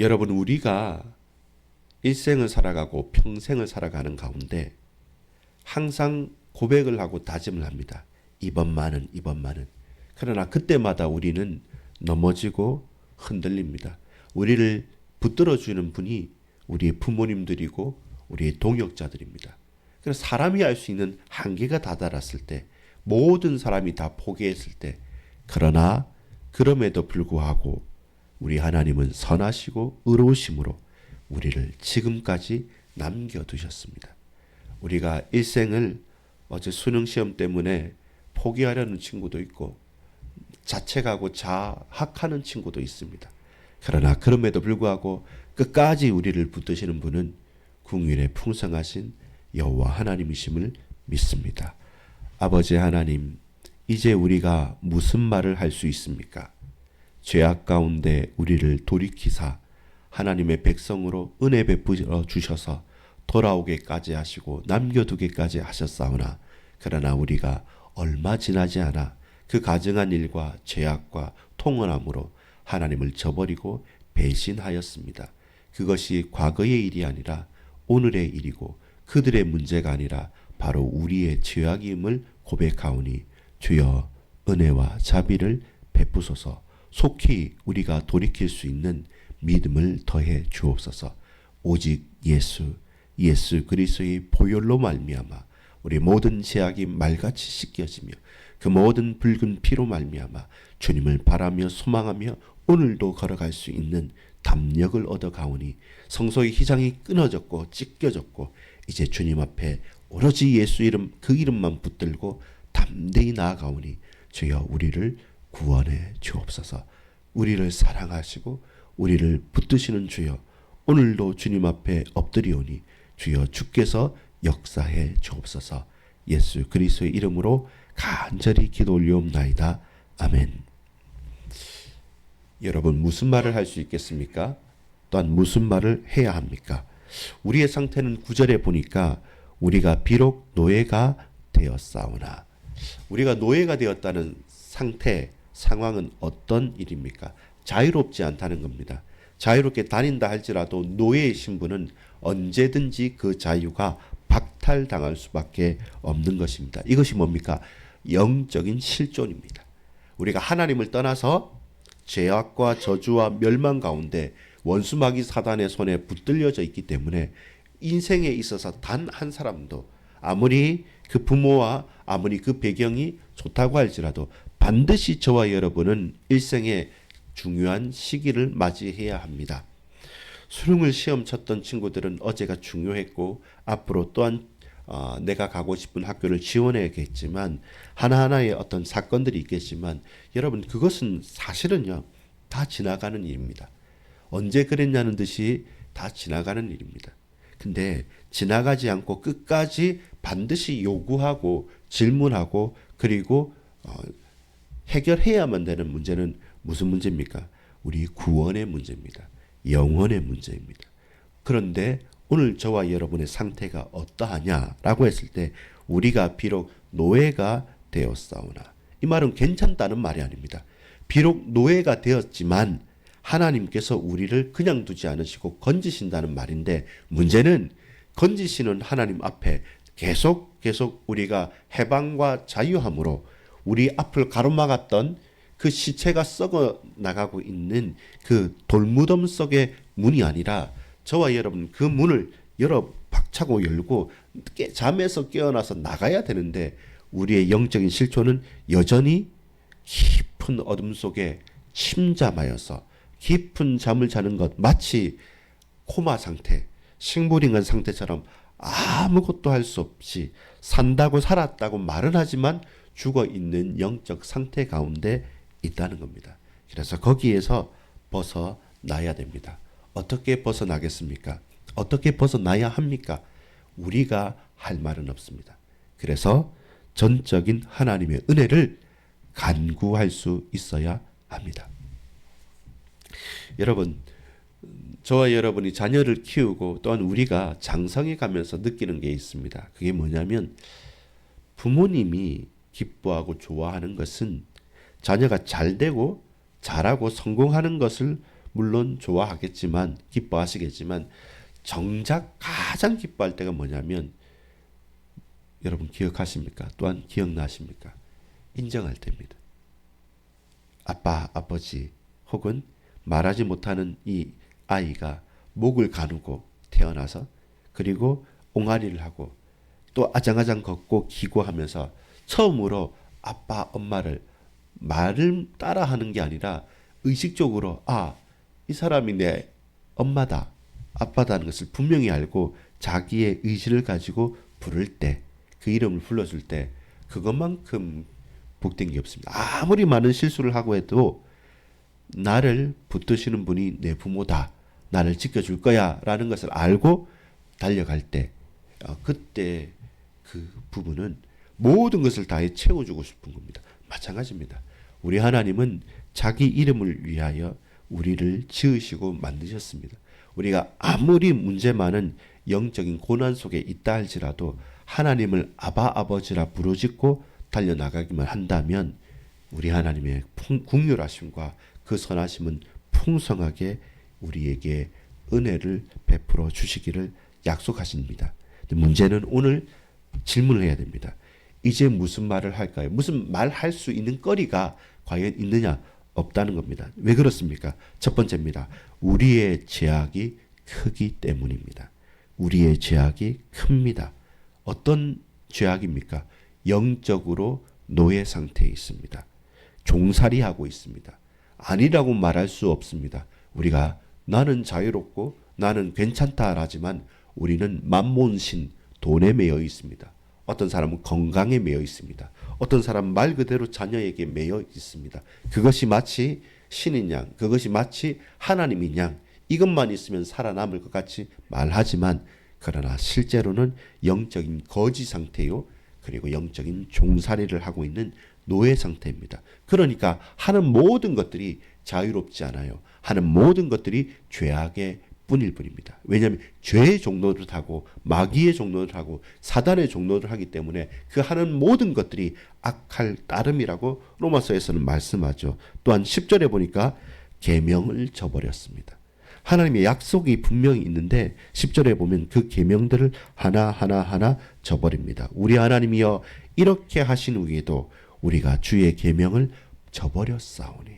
여러분 우리가 일생을 살아가고 평생을 살아가는 가운데 항상 고백을 하고 다짐을 합니다. 이번만은 이번만은. 그러나 그때마다 우리는 넘어지고 흔들립니다. 우리를 붙들어 주는 분이 우리의 부모님들이고 우리의 동역자들입니다. 그래서 사람이 할 수 있는 한계가 다다랐을 때 모든 사람이 다 포기했을 때 그러나 그럼에도 불구하고 우리 하나님은 선하시고 의로우심으로 우리를 지금까지 남겨두셨습니다. 우리가 일생을 어제 수능 시험 때문에 포기하려는 친구도 있고 자책하고 자학하는 친구도 있습니다. 그러나 그럼에도 불구하고 끝까지 우리를 붙드시는 분은 궁율의 풍성하신 여호와 하나님이심을 믿습니다. 아버지 하나님, 이제 우리가 무슨 말을 할 수 있습니까? 죄악 가운데 우리를 돌이키사 하나님의 백성으로 은혜 베풀어 주셔서 돌아오게까지 하시고 남겨두게까지 하셨사오나 그러나 우리가 얼마 지나지 않아 그 가증한 일과 죄악과 통원함으로 하나님을 저버리고 배신하였습니다. 그것이 과거의 일이 아니라 오늘의 일이고 그들의 문제가 아니라 바로 우리의 죄악임을 고백하오니 주여 은혜와 자비를 베푸소서 속히 우리가 돌이킬 수 있는 믿음을 더해 주옵소서. 오직 예수 예수 그리스도의 보혈로 말미암아 우리 모든 죄악이 말같이 씻겨지며 그 모든 붉은 피로 말미암아 주님을 바라며 소망하며 오늘도 걸어갈 수 있는 담력을 얻어 가오니 성소의 희장이 끊어졌고 찢겨졌고 이제 주님 앞에 오로지 예수 이름 그 이름만 붙들고 담대히 나아가오니 주여 우리를 구원해 주옵소서 우리를 사랑하시고 우리를 붙드시는 주여 오늘도 주님 앞에 엎드리오니 주여 주께서 역사해 주옵소서 예수 그리스도의 이름으로 간절히 기도 올리옵나이다 아멘 여러분 무슨 말을 할 수 있겠습니까? 또한 무슨 말을 해야 합니까? 우리의 상태는 구절에 보니까 우리가 비록 노예가 되었사오나 우리가 노예가 되었다는 상태 상황은 어떤 일입니까? 자유롭지 않다는 겁니다. 자유롭게 다닌다 할지라도 노예의 신분은 언제든지 그 자유가 박탈당할 수밖에 없는 것입니다. 이것이 뭡니까? 영적인 실존입니다. 우리가 하나님을 떠나서 죄악과 저주와 멸망 가운데 원수마귀 사단의 손에 붙들려져 있기 때문에 인생에 있어서 단 한 사람도 아무리 그 부모와 아무리 그 배경이 좋다고 할지라도 반드시 저와 여러분은 일생의 중요한 시기를 맞이해야 합니다. 수능을 시험 쳤던 친구들은 어제가 중요했고 앞으로 또한 어, 내가 가고 싶은 학교를 지원해야겠지만 하나하나의 어떤 사건들이 있겠지만 여러분 그것은 사실은요 다 지나가는 일입니다. 언제 그랬냐는 듯이 다 지나가는 일입니다. 근데 지나가지 않고 끝까지 반드시 요구하고 질문하고 그리고 어, 해결해야만 되는 문제는 무슨 문제입니까? 우리 구원의 문제입니다. 영혼의 문제입니다. 그런데 오늘 저와 여러분의 상태가 어떠하냐라고 했을 때 우리가 비록 노예가 되었사오나 이 말은 괜찮다는 말이 아닙니다. 비록 노예가 되었지만 하나님께서 우리를 그냥 두지 않으시고 건지신다는 말인데 문제는 건지시는 하나님 앞에 계속 계속 우리가 해방과 자유함으로 우리 앞을 가로막았던 그 시체가 썩어 나가고 있는 그 돌무덤 속의 문이 아니라 저와 여러분 그 문을 열어 박차고 열고 깨, 잠에서 깨어나서 나가야 되는데 우리의 영적인 실존은 여전히 깊은 어둠 속에 침잠하여서 깊은 잠을 자는 것 마치 코마 상태, 식물인간 상태처럼 아무것도 할 수 없이 산다고 살았다고 말은 하지만 죽어 있는 영적 상태 가운데 있다는 겁니다. 그래서 거기에서 벗어나야 됩니다. 어떻게 벗어나겠습니까? 어떻게 벗어나야 합니까? 우리가 할 말은 없습니다. 그래서 전적인 하나님의 은혜를 간구할 수 있어야 합니다. 여러분, 저와 여러분이 자녀를 키우고 또한 우리가 장성해 가면서 느끼는 게 있습니다. 그게 뭐냐면 부모님이 기뻐하고 좋아하는 것은 자녀가 잘 되고 잘하고 성공하는 것을 물론 좋아하겠지만 기뻐하시겠지만 정작 가장 기뻐할 때가 뭐냐면 여러분 기억하십니까? 또한 기억나십니까? 인정할 때입니다. 아빠, 아버지 혹은 말하지 못하는 이 아이가 목을 가누고 태어나서 그리고 옹알이를 하고 또 아장아장 걷고 기고하면서 처음으로 아빠, 엄마를 말을 따라 하는 게 아니라 의식적으로 아, 이 사람이 내 엄마다, 아빠다는 것을 분명히 알고 자기의 의지를 가지고 부를 때, 그 이름을 불러줄 때 그것만큼 복된 게 없습니다. 아무리 많은 실수를 하고 해도 나를 붙드시는 분이 내 부모다. 나를 지켜줄 거야. 라는 것을 알고 달려갈 때, 어, 그때 그 부분은 모든 것을 다해 채워주고 싶은 겁니다. 마찬가지입니다. 우리 하나님은 자기 이름을 위하여 우리를 지으시고 만드셨습니다. 우리가 아무리 문제 많은 영적인 고난 속에 있다 할지라도 하나님을 아바 아버지라 부르짖고 달려나가기만 한다면 우리 하나님의 풍, 국률하심과 그 선하심은 풍성하게 우리에게 은혜를 베풀어 주시기를 약속하십니다. 문제는 오늘 질문을 해야 됩니다. 이제 무슨 말을 할까요? 무슨 말 할 수 있는 거리가 과연 있느냐? 없다는 겁니다. 왜 그렇습니까? 첫 번째입니다. 우리의 죄악이 크기 때문입니다. 우리의 죄악이 큽니다. 어떤 죄악입니까? 영적으로 노예 상태에 있습니다. 종살이 하고 있습니다. 아니라고 말할 수 없습니다. 우리가 나는 자유롭고 나는 괜찮다라지만 우리는 만몬신 돈에 매여 있습니다. 어떤 사람은 건강에 매여 있습니다. 어떤 사람은 말 그대로 자녀에게 매여 있습니다. 그것이 마치 신인 양, 그것이 마치 하나님인 양, 이것만 있으면 살아남을 것 같이 말하지만 그러나 실제로는 영적인 거지 상태요. 그리고 영적인 종살이를 하고 있는 노예 상태입니다. 그러니까 하는 모든 것들이 자유롭지 않아요. 하는 모든 것들이 죄악의 뿐일 뿐입니다. 왜냐하면 죄의 종로를 하고 마귀의 종로를 하고 사단의 종로를 하기 때문에 그 하는 모든 것들이 악할 따름이라고 로마서에서는 말씀하죠. 또한 10절에 보니까 계명을 저버렸습니다. 하나님의 약속이 분명히 있는데 10절에 보면 그 계명들을 하나하나 하나 저버립니다. 우리 하나님이여 이렇게 하신 후에도 우리가 주의 계명을 저버렸사오니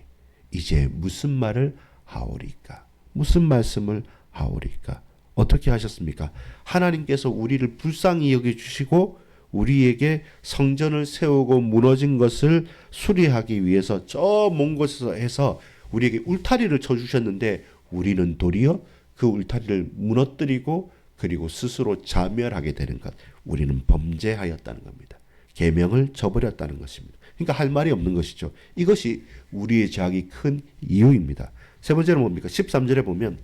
이제 무슨 말을 하오리까? 무슨 말씀을 하오리까? 어떻게 하셨습니까? 하나님께서 우리를 불쌍히 여겨 주시고 우리에게 성전을 세우고 무너진 것을 수리하기 위해서 저 먼 곳에서 해서 우리에게 울타리를 쳐 주셨는데 우리는 도리어 그 울타리를 무너뜨리고 그리고 스스로 자멸하게 되는 것. 우리는 범죄하였다는 겁니다. 계명을 저버렸다는 것입니다. 그러니까 할 말이 없는 것이죠. 이것이 우리의 죄악이 큰 이유입니다. 세 번째는 뭡니까? 13절에 보면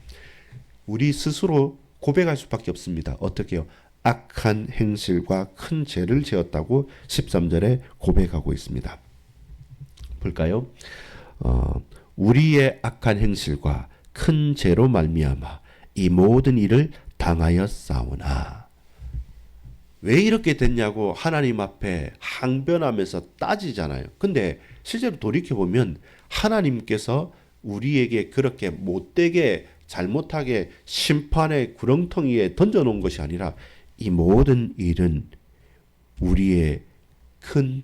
우리 스스로 고백할 수밖에 없습니다. 어떻게요? 악한 행실과 큰 죄를 지었다고 13절에 고백하고 있습니다. 볼까요? 어, 우리의 악한 행실과 큰 죄로 말미암아 이 모든 일을 당하였사오나 왜 이렇게 됐냐고 하나님 앞에 항변하면서 따지잖아요. 근데 실제로 돌이켜 보면 하나님께서 우리에게 그렇게 못되게 잘못하게 심판의 구렁텅이에 던져놓은 것이 아니라 이 모든 일은 우리의 큰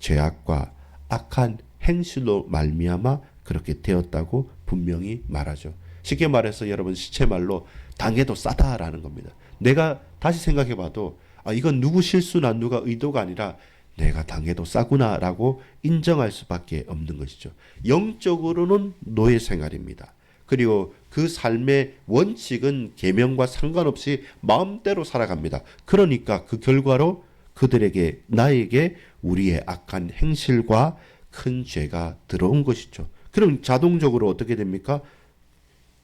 죄악과 악한 행실로 말미암아 그렇게 되었다고 분명히 말하죠. 쉽게 말해서 여러분 시체 말로 당해도 싸다라는 겁니다. 내가 다시 생각해봐도 아 이건 누구 실수나 누가 의도가 아니라 내가 당해도 싸구나라고 인정할 수밖에 없는 것이죠. 영적으로는 노예 생활입니다. 그리고 그 삶의 원칙은 계명과 상관없이 마음대로 살아갑니다. 그러니까 그 결과로 그들에게 나에게 우리의 악한 행실과 큰 죄가 들어온 것이죠. 그럼 자동적으로 어떻게 됩니까?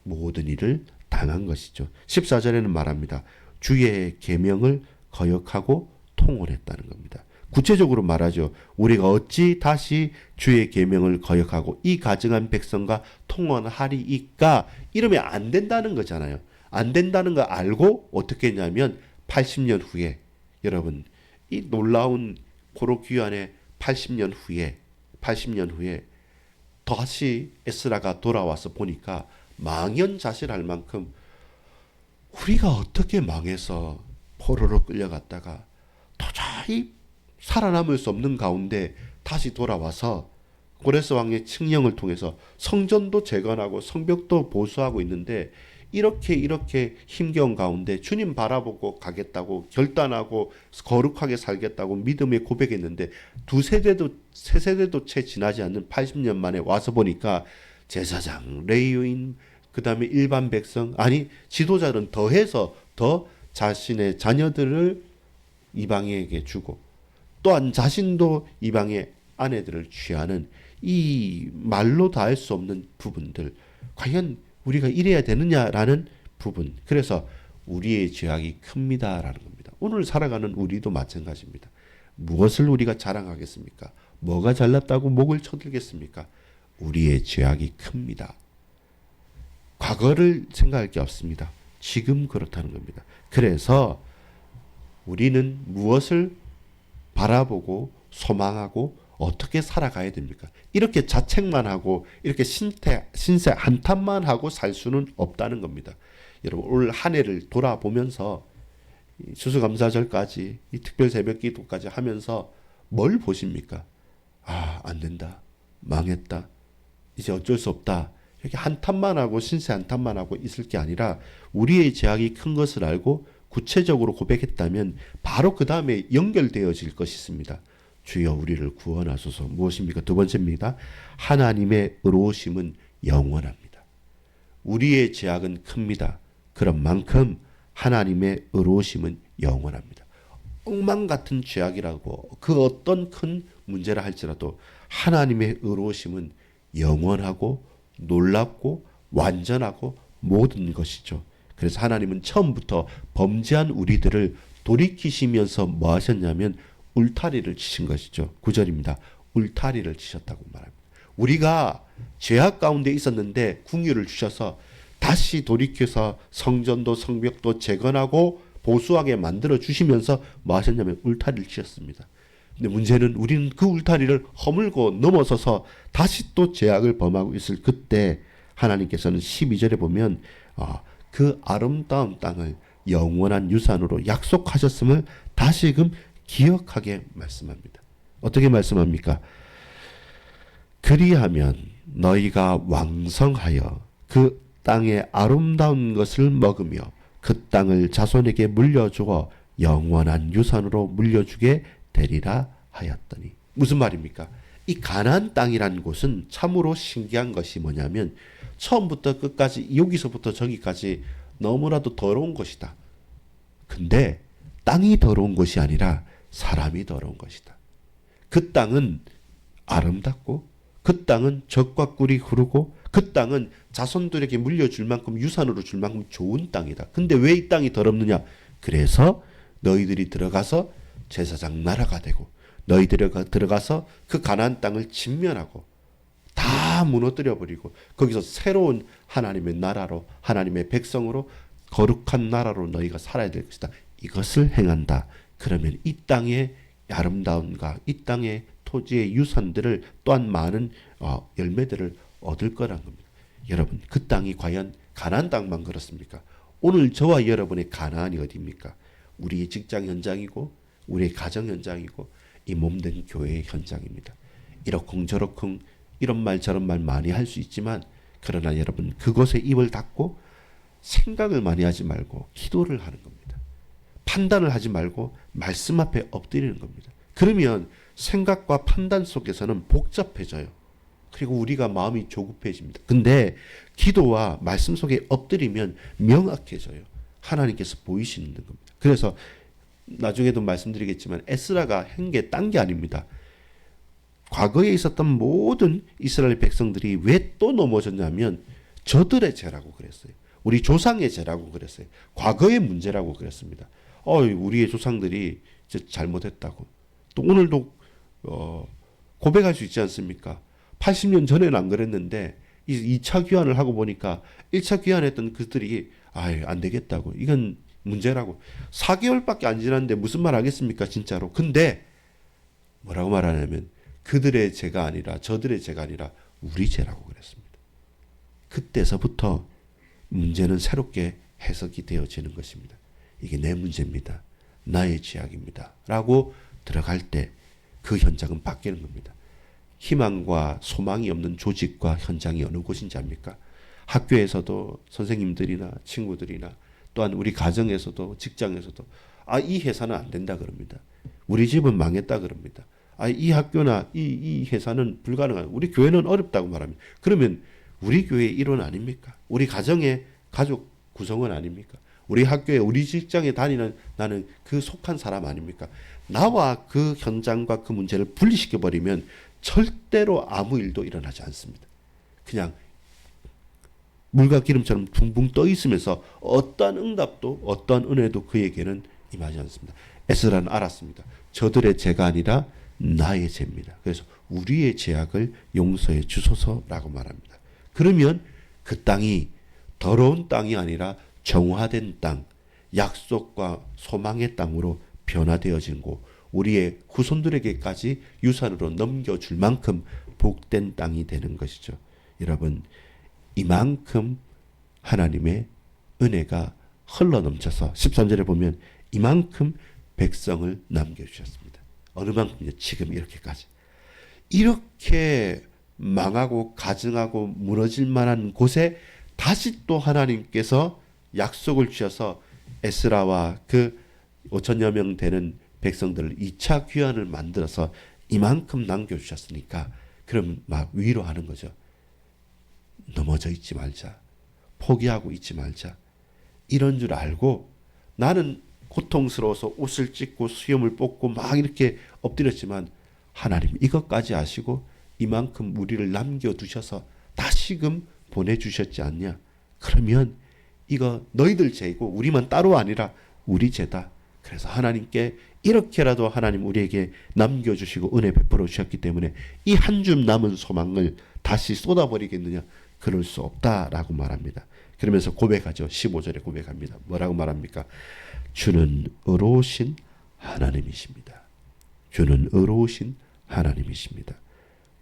모든 일을 당한 것이죠. 14절에는 말합니다. 주의 계명을 거역하고 통혼했다는 겁니다. 구체적으로 말하죠. 우리가 어찌 다시 주의 계명을 거역하고 이 가증한 백성과 통혼하리이까 이러면 안 된다는 거잖아요. 안 된다는 거 알고 어떻게 했냐면 80년 후에 여러분 이 놀라운 고로 귀환의 80년 후에 80년 후에 다시 에스라가 돌아와서 보니까 망연자실할 만큼 우리가 어떻게 망해서 포로로 끌려갔다가 도저히 살아남을 수 없는 가운데 다시 돌아와서 고레스 왕의 칙령을 통해서 성전도 재건하고 성벽도 보수하고 있는데 이렇게 이렇게 힘겨운 가운데 주님 바라보고 가겠다고 결단하고 거룩하게 살겠다고 믿음에 고백했는데 두 세대도 세 세대도 채 지나지 않는 80년 만에 와서 보니까 제사장, 레위인, 그다음에 일반 백성 아니 지도자는 더해서 더 자신의 자녀들을 이방인에게 주고 또한 자신도 이방의 아내들을 취하는 이 말로 다 할 수 없는 부분들 과연 우리가 이래야 되느냐라는 부분 그래서 우리의 죄악이 큽니다라는 겁니다. 오늘 살아가는 우리도 마찬가지입니다. 무엇을 우리가 자랑하겠습니까? 뭐가 잘났다고 목을 쳐들겠습니까? 우리의 죄악이 큽니다. 과거를 생각할 게 없습니다. 지금 그렇다는 겁니다. 그래서 우리는 무엇을 바라보고 소망하고 어떻게 살아가야 됩니까? 이렇게 자책만 하고 이렇게 신태, 신세 한탄만 하고 살 수는 없다는 겁니다. 여러분 올 한 해를 돌아보면서 이 추수감사절까지 이 특별 새벽 기도까지 하면서 뭘 보십니까? 아, 안 된다. 망했다. 이제 어쩔 수 없다. 이렇게 한탄만 하고 신세 한탄만 하고 있을 게 아니라 우리의 제약이 큰 것을 알고 구체적으로 고백했다면 바로 그 다음에 연결되어질 것이 있습니다. 주여 우리를 구원하소서 무엇입니까? 두 번째입니다. 하나님의 의로우심은 영원합니다. 우리의 제약은 큽니다. 그런 만큼 하나님의 의로우심은 영원합니다. 엉망 같은 죄악이라고 그 어떤 큰 문제라 할지라도 하나님의 의로우심은 영원하고 놀랍고 완전하고 모든 것이죠. 그래서 하나님은 처음부터 범죄한 우리들을 돌이키시면서 뭐 하셨냐면 울타리를 치신 것이죠. 구절입니다. 울타리를 치셨다고 말합니다. 우리가 죄악 가운데 있었는데 궁유를 주셔서 다시 돌이켜서 성전도 성벽도 재건하고 보수하게 만들어 주시면서 뭐 하셨냐면 울타리를 치셨습니다. 근데 문제는 우리는 그 울타리를 허물고 넘어서서 다시 또 죄악을 범하고 있을 그때 하나님께서는 12절에 보면 어, 그 아름다운 땅을 영원한 유산으로 약속하셨음을 다시금 기억하게 말씀합니다. 어떻게 말씀합니까? 그리하면 너희가 왕성하여 그 땅의 아름다운 것을 먹으며 그 땅을 자손에게 물려주어 영원한 유산으로 물려주게 되리라 하였더니 무슨 말입니까? 이 가나안 땅이라는 곳은 참으로 신기한 것이 뭐냐면 처음부터 끝까지 여기서부터 저기까지 너무나도 더러운 것이다. 근데 땅이 더러운 것이 아니라 사람이 더러운 것이다. 그 땅은 아름답고 그 땅은 적과 꿀이 흐르고 그 땅은 자손들에게 물려줄 만큼 유산으로 줄 만큼 좋은 땅이다. 근데 왜 이 땅이 더럽느냐? 그래서 너희들이 들어가서 제사장 나라가 되고 너희들이 들어가서 그 가나안 땅을 침면하고 다 무너뜨려 버리고 거기서 새로운 하나님의 나라로 하나님의 백성으로 거룩한 나라로 너희가 살아야 될 것이다. 이것을 행한다. 그러면 이 땅의 아름다움과 이 땅의 토지의 유산들을 또한 많은 어, 열매들을 얻을 거란 겁니다. 여러분 그 땅이 과연 가나안 땅만 그렇습니까? 오늘 저와 여러분의 가나안이 어디입니까? 우리의 직장 현장이고 우리의 가정 현장이고 이 몸된 교회의 현장입니다. 이러쿵저러쿵 이런 말 저런 말 많이 할 수 있지만 그러나 여러분 그곳에 입을 닫고 생각을 많이 하지 말고 기도를 하는 겁니다. 판단을 하지 말고 말씀 앞에 엎드리는 겁니다. 그러면 생각과 판단 속에서는 복잡해져요. 그리고 우리가 마음이 조급해집니다. 근데 기도와 말씀 속에 엎드리면 명확해져요. 하나님께서 보이시는 겁니다. 그래서 나중에도 말씀드리겠지만 에스라가 한 게 딴 게 아닙니다. 과거에 있었던 모든 이스라엘 백성들이 왜 또 넘어졌냐면 저들의 죄라고 그랬어요. 우리 조상의 죄라고 그랬어요. 과거의 문제라고 그랬습니다. 어, 우리의 조상들이 잘못했다고. 또 오늘도 어, 고백할 수 있지 않습니까? 80년 전에는 안 그랬는데 이 2차 귀환을 하고 보니까 1차 귀환했던 그들이 아유 안 되겠다고 이건 문제라고 4개월밖에 안 지났는데 무슨 말 하겠습니까 진짜로 근데 뭐라고 말하냐면 그들의 죄가 아니라 저들의 죄가 아니라 우리 죄라고 그랬습니다 그때서부터 문제는 새롭게 해석이 되어지는 것입니다. 이게 내 문제입니다. 나의 죄악입니다. 라고 들어갈 때 그 현장은 바뀌는 겁니다. 희망과 소망이 없는 조직과 현장이 어느 곳인지 압니까? 학교에서도 선생님들이나 친구들이나 또한 우리 가정에서도 직장에서도 아, 이 회사는 안 된다 그럽니다. 우리 집은 망했다 그럽니다. 아, 이 학교나 이, 이 회사는 불가능한, 우리 교회는 어렵다고 말합니다. 그러면 우리 교회의 일원 아닙니까? 우리 가정의 가족 구성원 아닙니까? 우리 학교에, 우리 직장에 다니는 나는 그 속한 사람 아닙니까? 나와 그 현장과 그 문제를 분리시켜 버리면 절대로 아무 일도 일어나지 않습니다. 그냥 물과 기름처럼 붕붕 떠 있으면서 어떠한 응답도 어떠한 은혜도 그에게는 임하지 않습니다. 에스라는 알았습니다. 저들의 죄가 아니라 나의 죄입니다. 그래서 우리의 죄악을 용서해 주소서라고 말합니다. 그러면 그 땅이 더러운 땅이 아니라 정화된 땅, 약속과 소망의 땅으로 변화되어진 곳, 우리의 후손들에게까지 유산으로 넘겨줄 만큼 복된 땅이 되는 것이죠. 여러분, 이만큼 하나님의 은혜가 흘러 넘쳐서 13절에 보면 이만큼 백성을 남겨주셨습니다. 어느 만큼요? 지금 이렇게까지. 이렇게 망하고 가증하고 무너질 만한 곳에 다시 또 하나님께서 약속을 주셔서 에스라와 그 5천여 명 되는 백성들을 2차 귀환을 만들어서 이만큼 남겨주셨으니까 그럼 막 위로하는 거죠. 넘어져 있지 말자. 포기하고 있지 말자. 이런 줄 알고 나는 고통스러워서 옷을 찢고 수염을 뽑고 막 이렇게 엎드렸지만 하나님 이것까지 아시고 이만큼 우리를 남겨두셔서 다시금 보내주셨지 않냐. 그러면 이거 너희들 죄고 우리만 따로 아니라 우리 죄다. 그래서 하나님께 이렇게라도 하나님 우리에게 남겨주시고 은혜 베풀어 주셨기 때문에 이 한 줌 남은 소망을 다시 쏟아버리겠느냐? 그럴 수 없다라고 말합니다. 그러면서 고백하죠. 15절에 고백합니다. 뭐라고 말합니까? 주는 의로우신 하나님이십니다. 주는 의로우신 하나님이십니다.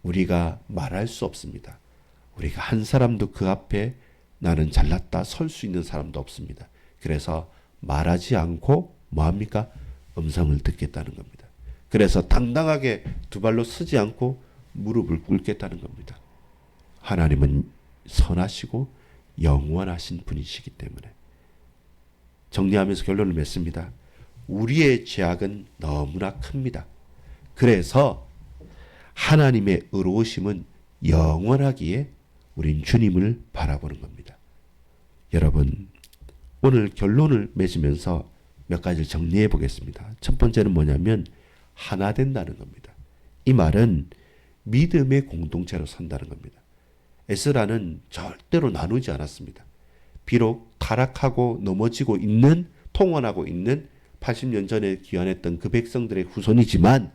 우리가 말할 수 없습니다. 우리가 한 사람도 그 앞에 나는 잘났다 설 수 있는 사람도 없습니다. 그래서 말하지 않고 뭐합니까? 음성을 듣겠다는 겁니다. 그래서 당당하게 두 발로 서지 않고 무릎을 꿇겠다는 겁니다. 하나님은 선하시고 영원하신 분이시기 때문에 정리하면서 결론을 맺습니다. 우리의 죄악은 너무나 큽니다. 그래서 하나님의 의로우심은 영원하기에 우린 주님을 바라보는 겁니다. 여러분, 오늘 결론을 맺으면서 몇 가지를 정리해 보겠습니다. 첫 번째는 뭐냐면 하나 된다는 겁니다. 이 말은 믿음의 공동체로 산다는 겁니다. 에스라는 절대로 나누지 않았습니다. 비록 타락하고 넘어지고 있는 통원하고 있는 80년 전에 귀환했던 그 백성들의 후손이지만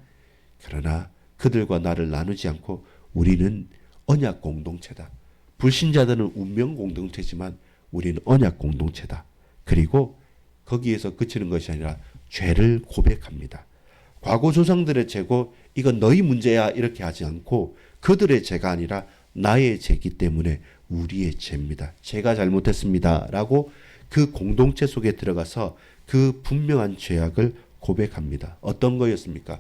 그러나 그들과 나를 나누지 않고 우리는 언약 공동체다. 불신자들은 운명 공동체지만 우리는 언약 공동체다. 그리고 거기에서 그치는 것이 아니라 죄를 고백합니다. 과거 조상들의 죄고 이건 너희 문제야 이렇게 하지 않고 그들의 죄가 아니라 나의 죄기 때문에 우리의 죄입니다. 제가 잘못했습니다 라고 그 공동체 속에 들어가서 그 분명한 죄악을 고백합니다. 어떤 거였습니까?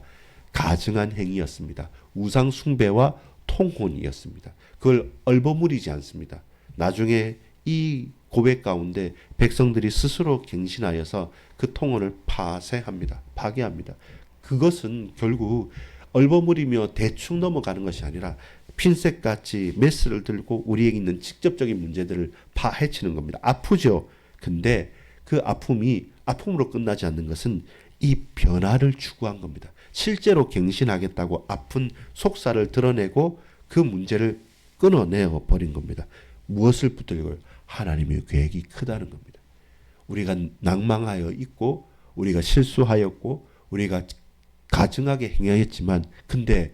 가증한 행위였습니다. 우상 숭배와 통혼이었습니다. 그걸 얼버무리지 않습니다. 나중에 이 고백 가운데 백성들이 스스로 갱신하여서 그 통혼을 파쇄합니다. 파괴합니다. 그것은 결국 얼버무리며 대충 넘어가는 것이 아니라 핀셋같이 메스를 들고 우리에게 있는 직접적인 문제들을 파헤치는 겁니다. 아프죠. 근데 그 아픔이 아픔으로 끝나지 않는 것은 이 변화를 추구한 겁니다. 실제로 갱신하겠다고 아픈 속살을 드러내고 그 문제를 끊어내어 버린 겁니다. 무엇을 붙들고요? 하나님의 계획이 크다는 겁니다. 우리가 낭망하여 있고 우리가 실수하였고 우리가 가증하게 행하였지만 근데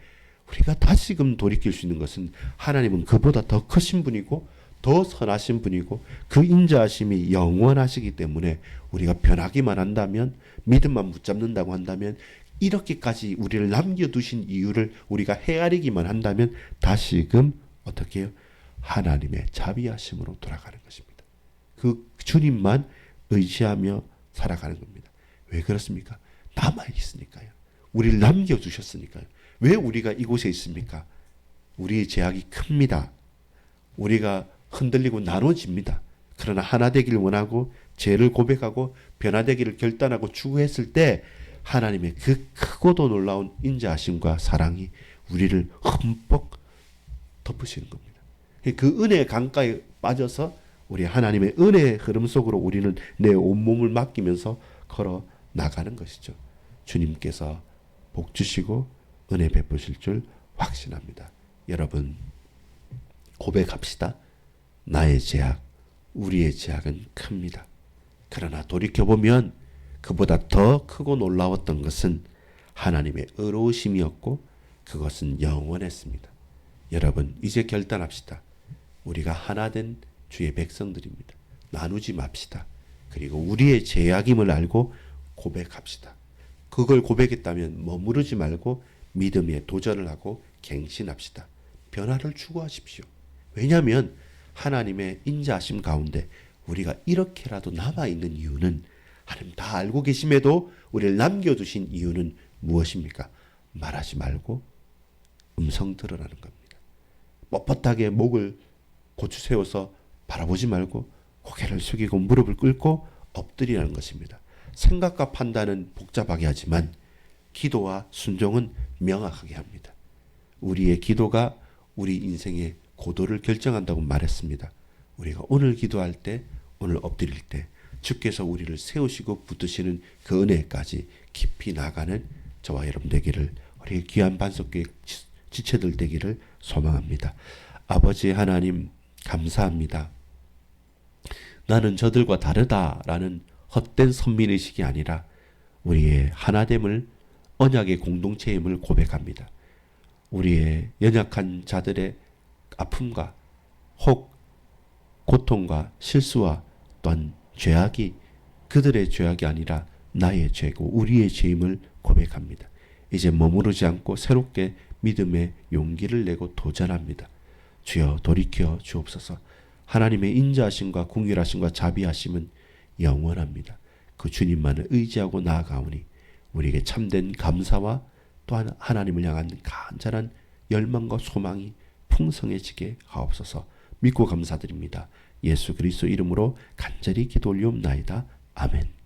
우리가 다시금 돌이킬 수 있는 것은 하나님은 그보다 더 크신 분이고 더 선하신 분이고 그 인자하심이 영원하시기 때문에 우리가 변하기만 한다면 믿음만 붙잡는다고 한다면 이렇게까지 우리를 남겨두신 이유를 우리가 헤아리기만 한다면 다시금 어떻게 해요? 하나님의 자비하심으로 돌아가는 것입니다. 그 주님만 의지하며 살아가는 겁니다. 왜 그렇습니까? 남아 있으니까요. 우리를 남겨 주셨으니까요. 왜 우리가 이곳에 있습니까? 우리의 제약이 큽니다. 우리가 흔들리고 나눠집니다. 그러나 하나 되기를 원하고 죄를 고백하고 변화되기를 결단하고 추구했을 때 하나님의 그 크고도 놀라운 인자하심과 사랑이 우리를 흠뻑 덮으시는 겁니다. 그 은혜의 강가에 빠져서 우리 하나님의 은혜의 흐름 속으로 우리는 내 온몸을 맡기면서 걸어 나가는 것이죠. 주님께서 복 주시고 은혜 베푸실 줄 확신합니다. 여러분 고백합시다. 나의 제약, 우리의 제약은 큽니다. 그러나 돌이켜보면 그보다 더 크고 놀라웠던 것은 하나님의 의로우심이었고 그것은 영원했습니다. 여러분 이제 결단합시다. 우리가 하나 된 주의 백성들입니다. 나누지 맙시다. 그리고 우리의 제약임을 알고 고백합시다. 그걸 고백했다면 머무르지 말고 믿음에 도전을 하고 갱신합시다. 변화를 추구하십시오. 왜냐하면 하나님의 인자하심 가운데 우리가 이렇게라도 남아 있는 이유는 하나님 다 알고 계심에도 우리를 남겨두신 이유는 무엇입니까? 말하지 말고 음성 들으라는 겁니다. 뻣뻣하게 목을 고추 세워서 바라보지 말고 고개를 숙이고 무릎을 꿇고 엎드리라는 것입니다. 생각과 판단은 복잡하게 하지만 기도와 순종은 명확하게 합니다. 우리의 기도가 우리 인생의 고도를 결정한다고 말했습니다. 우리가 오늘 기도할 때, 오늘 엎드릴 때, 주께서 우리를 세우시고 붙드시는 그 은혜까지 깊이 나가는 저와 여러분 되기를 우리 귀한 반석교회 지체들 되기를 소망합니다. 아버지 하나님 감사합니다. 나는 저들과 다르다라는 헛된 선민의식이 아니라 우리의 하나됨을 언약의 공동체임을 고백합니다. 우리의 연약한 자들의 아픔과 혹 고통과 실수와 또한 죄악이 그들의 죄악이 아니라 나의 죄고 우리의 죄임을 고백합니다. 이제 머무르지 않고 새롭게 믿음의 용기를 내고 도전합니다. 주여 돌이켜 주옵소서. 하나님의 인자하심과 궁휼하심과 자비하심은 영원합니다. 그 주님만을 의지하고 나아가오니 우리에게 참된 감사와 또한 하나님을 향한 간절한 열망과 소망이 풍성해지게 하옵소서. 믿고 감사드립니다. 예수 그리스도 이름으로 간절히 기도 올리옵나이다. 아멘.